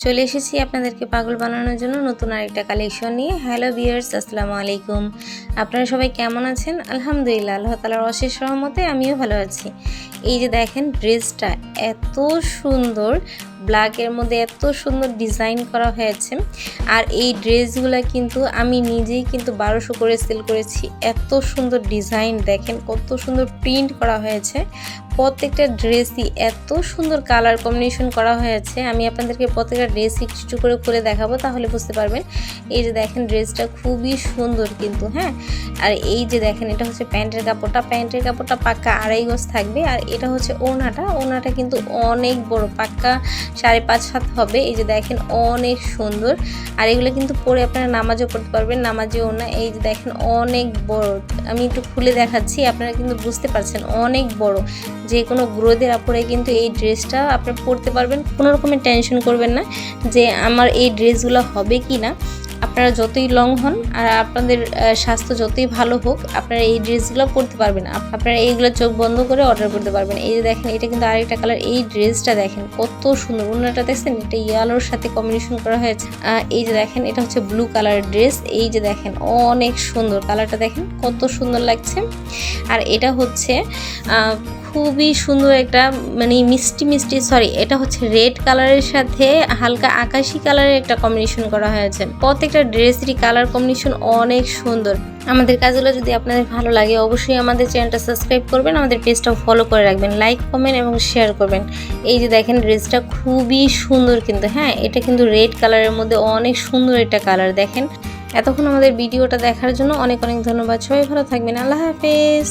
চলে এসেছি আপনাদেরকে পাগল বানানোর জন্য নতুন আরেকটা কালেকশন নিয়ে। হ্যালো বিয়ার্স আসসালামু আলাইকুম। আপনারা সবাই কেমন আছেন? আলহামদুলিল্লাহ, আল্লাহ তালার অশেষ রহমতে আমিও ভালো আছি। এই যে দেখেন, ড্রেসটা এত সুন্দর ব্ল্যাকের মধ্যে এত সুন্দর ডিজাইন করা হয়েছে। আর এই ড্রেসগুলো কিন্তু আমি নিজেই কিন্তু বারোশো করে সেল করেছি। এত সুন্দর ডিজাইন দেখেন কত সুন্দর প্রিন্ট করা হয়েছে। প্রত্যেকটা ড্রেসই এত সুন্দর কালার কম্বিনেশন করা হয়েছে। আমি আপনাদেরকে প্রত্যেকটা ড্রেস একটু করে খুলে দেখাবো, তাহলে বুঝতে পারবেন। এই যে দেখেন ড্রেসটা খুবই সুন্দর কিন্তু হ্যাঁ? আর এই যে দেখেন, এটা হচ্ছে প্যান্টের কাপড়টা। প্যান্টের কাপড়টা পাক্কা আড়াই গজ থাকবে। আর এটা হচ্ছে ওনাটা ওনাটা কিন্তু অনেক বড়, পাক্কা সাড়ে পাঁচ হাত হবে। এই যে দেখেন অনেক সুন্দর। আর এগুলো কিন্তু পরে আপনারা নামাজও পড়তে পারবেন। নামাজে ওনা এই যে দেখেন অনেক বড়। আমি একটু খুলে দেখাচ্ছি, আপনারা কিন্তু বুঝতে পারছেন, অনেক বড়। যে কোনো গ্রোদের আপরে কিন্তু এই ড্রেসটা আপনি পরতে পারবেন, কোনো রকমের টেনশন করবেন না যে আমার এই ড্রেসগুলো হবে কি না। আপনারা যতই লং হন আর আপনাদের স্বাস্থ্য যতই ভালো হোক, আপনারা এই ড্রেসগুলো পরতে পারবেন আপ- আপনারা এইগুলো চোখ বন্ধ করে অর্ডার করতে পারবেন। এই যে দেখেন, এটা কিন্তু আরেকটা কালার এই ড্রেসটা দেখেন কত সুন্দর। অন্যটা দেখছেন? এটা ইয়ালোর সাথে কম্বিনেশন করা হয়েছে। এই যে দেখেন, এটা হচ্ছে ব্লু কালার ড্রেস এই যে দেখেন, অনেক সুন্দর। কালারটা দেখেন কত সুন্দর লাগছে। আর এটা হচ্ছে খুবই সুন্দর একটা মানে মিষ্টি মিষ্টি সরি এটা হচ্ছে রেড কালারের সাথে হালকা আকাশি কালারের একটা কম্বিনেশন করা হয়েছে। প্রত্যেকটা ড্রেসেরই কালার কম্বিনেশন অনেক সুন্দর। আমাদের কাজগুলো যদি আপনাদের ভালো লাগে, অবশ্যই আমাদের চ্যানেলটা সাবস্ক্রাইব করবেন, আমাদের পেজটাও ফলো করে রাখবেন লাইক কমেন্ট এবং শেয়ার করবেন। এই যে দেখেন ড্রেসটা খুবই সুন্দর কিন্তু হ্যাঁ এটা কিন্তু রেড কালারের মধ্যে অনেক সুন্দর একটা কালার দেখেন। এতক্ষণ আমাদের ভিডিওটা দেখার জন্য অনেক অনেক ধন্যবাদ। সবাই ভালো থাকবেন। আল্লাহ হাফেজ।